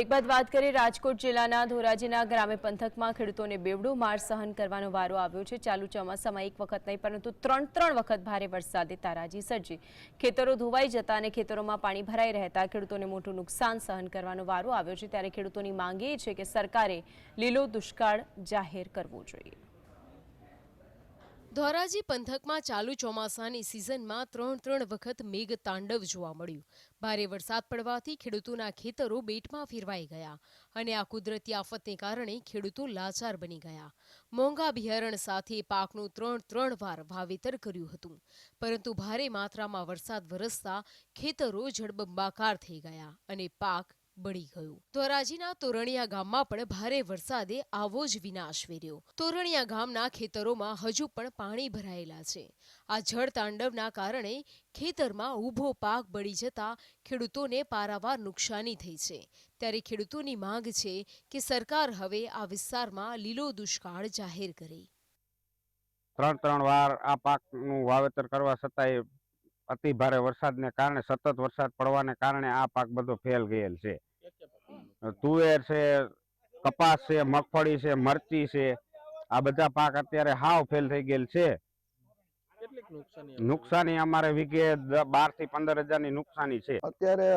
એક બાદ વાત કરીએ રાજકોટ જિલ્લાના ધોરાજીના ગ્રામ્ય પંથકમાં ખેડૂતોને બેવડો માર સહન કરવાનો વારો આવ્યો છે. ચાલુ ચોમાસામાં એક વખત નહીં, પરંતુ ત્રણ ત્રણ વખત ભારે વરસાદે તારાજી સર્જી. ખેતરો ધોવાઈ જતા અને ખેતરોમાં પાણી ભરાઈ રહેતા ખેડૂતોને મોટું નુકસાન સહન કરવાનો વારો આવ્યો છે. ત્યારે ખેડૂતોની માંગ એ છે કે સરકારે લીલો દુષ્કાળ જાહેર કરવો જોઈએ. ધોરાજી પંથકમાં ચાલુ ચોમાસાની સિઝનમાં ત્રણ ત્રણ વખત મેઘ તાંડવ જોવા મળ્યું. ભારે વરસાદ પડવાથી ખેડૂતોના ખેતરો બેટમાં ફેરવાઈ ગયા અને આ કુદરતી આફતને કારણે ખેડૂતો લાચાર બની ગયા. મોંઘા બિયારણ સાથે પાકનું ત્રણ ત્રણ વાર વાવેતર કર્યું હતું, પરંતુ ભારે માત્રામાં વરસાદ વરસતા ખેતરો જળબંબાકાર થઈ ગયા અને પાક બળી ગયું. ધોરાજીના તોરણિયા ગામમાં પણ ભારે વરસાદે આવો જ વિનાશ વેર્યો. તોરણિયા ગામના ખેતરોમાં હજુ પણ પાણી ભરાયેલા છે. આ જળ તાંડવના કારણે ખેતરમાં ઊભો પાક બળી જતા ખેડૂતોને પારાવાર નુકસાની થઈ છે. ત્યારે ખેડૂતોની માંગ છે કે સરકાર હવે આ વિસ્તારમાં લીલો દુષ્કાળ જાહેર કરે. ત્રણ ત્રણ વાર આ પાકનું વાવેતર કરવા છતાંય અતિ ભારે વરસાદને કારણે સતત વરસાદ પડવાને કારણે આ પાક બધો ફેલ ગયેલ છે. તુવેર છે કપાસ છે મગફળી છે મરચી છે આ બધા પાક અત્યારે હાવ ફેલ થઈ ગયેલ છે. નુકસાની નુકસાની અમારે વીઘે બારથી પંદર હજારની નુકસાની છે. અત્યારે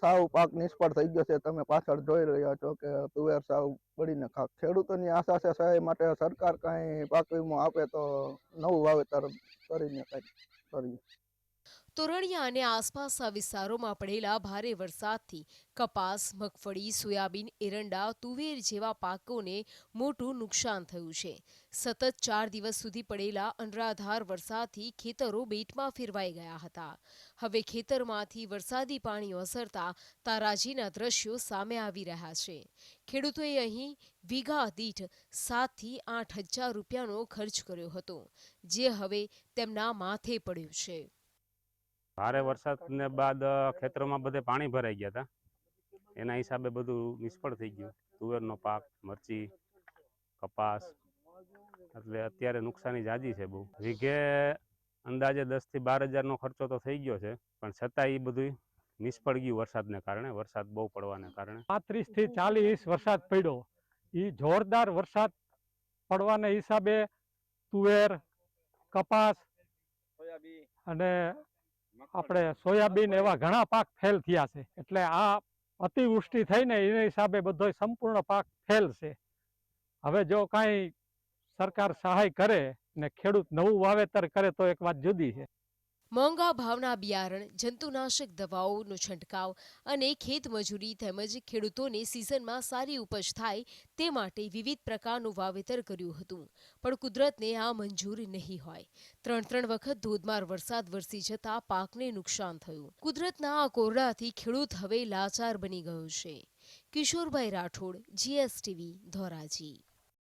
સાવ પાક નિષ્ફળ થઈ ગયો છે. તમે પાછળ જોઈ રહ્યા છો કે તુવેર સાવ બળીને ખાક. ખેડૂતોની આશા છે સહાય માટે સરકાર કઈ પાક વીમો આપે તો નવું વાવેતર કરીને કઈ કરીએ. તોરણિયા અને આસપાસના વિસ્તારોમાં પડેલા ભારે વરસાદથી કપાસ, મગફળી, સોયાબીન, એરંડા, તુવેર જેવા પાકોને મોટું નુકસાન થયું છે. સતત ચાર દિવસ સુધી પડેલા અનરાધાર વરસાદથી ખેતરો બેટમાં ફેરવાઈ ગયા હતા. હવે ખેતરમાંથી વરસાદી પાણી ઓસરતા તારાજીના દ્રશ્યો સામે આવી રહ્યા છે. ખેડૂતોએ અહીં વીઘા દીઠ સાતથી આઠ હજાર રૂપિયાનો ખર્ચ કર્યો હતો, જે હવે તેમના માથે પડ્યો છે. ભારે વરસાદને બાદ ખેતરોમાં બધે પાણી ભરાઈ ગયા હતા એના હિસાબે બધું નિષ્ફળ થઈ ગયું. તુવેરનો પાક મરચી કપાસ. એટલે અત્યારે નુકસાની જાજી છે બહુ. વીઘે અંદાજે દસથી બાર હજારનો ખર્ચો તો થઈ ગયો છે પણ છતાં એ બધું નિષ્ફળ ગયું વરસાદને કારણે. વરસાદ બહુ પડવાને કારણે. પાંત્રીસથી ચાલીસ વરસાદ પડ્યો. એ જોરદાર વરસાદ પડવાના હિસાબે તુવેર કપાસ અને આપણે સોયાબીન એવા ઘણા પાક ફેલ થયા છે. એટલે આ અતિવૃષ્ટિ થઈને એના હિસાબે બધો સંપૂર્ણ પાક ફેલ છે. હવે જો કાંઈ સરકાર સહાય કરે ને ખેડૂત નવું વાવેતર કરે તો એક વાત જુદી છે. મોંઘા ભાવના બિયારણ, જંતુનાશક દવાઓનો છંટકાવ અને ખેત મજૂરી તેમજ ખેડૂતોને સિઝનમાં સારી ઉપજ થાય તે માટે વિવિધ પ્રકારનું વાવેતર કર્યું હતું. પણ કુદરતને આ મંજૂર નહીં હોય. ત્રણ ત્રણ વખત ધોધમાર વરસાદ વરસી જતા પાકને નુકસાન થયું. કુદરતના આ કોરડાથી ખેડૂત હવે લાચાર બની ગયો છે. કિશોરભાઈ રાઠોડ જીએસટીવી ધોરાજી.